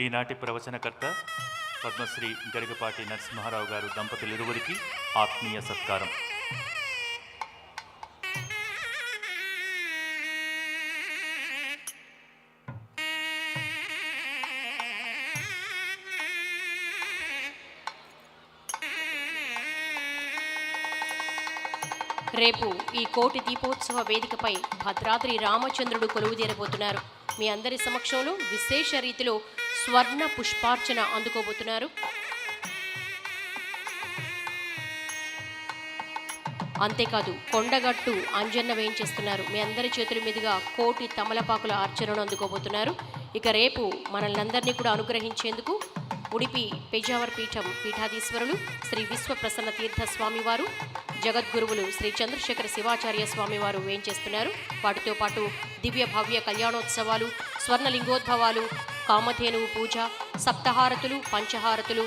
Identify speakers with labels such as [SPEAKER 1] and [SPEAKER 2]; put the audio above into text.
[SPEAKER 1] ఈనాటి ప్రవచనకర్త పద్మశ్రీ గరిగపాటి నరసింహారావు గారు దంపతులు ఇరువురికి ఆత్మీయ సత్కారం.
[SPEAKER 2] రేపు ఈ కోటి దీపోత్సవ వేదికపై భద్రాద్రి రామచంద్రుడు కొలువుదీరబోతున్నారు. మీ అందరి సమక్షంలో విశేష రీతిలో స్వర్ణ పుష్పార్చన అందుకోబోతున్నారు. అంతేకాదు కొండగట్టు అంజన్న వేయించేస్తున్నారు. మీ అందరి చేతుల మీదుగా కోటి తమలపాకుల అర్చనను అందుకోబోతున్నారు. ఇక రేపు మనల్ని అందరినీ కూడా అనుగ్రహించేందుకు ఉడిపి పేజావర్ పీఠం పీఠాధీశ్వరులు శ్రీ విశ్వప్రసన్న తీర్థ స్వామివారు జగద్గురువులు శ్రీ చంద్రశేఖర శివాచార్య స్వామివారు వేయించేస్తున్నారు వాటితో పాటు దివ్య భవ్య కళ్యాణోత్సవాలు స్వర్ణలింగోద్భవాలు కామధేనువు పూజ సప్తహారతులు పంచహారతులు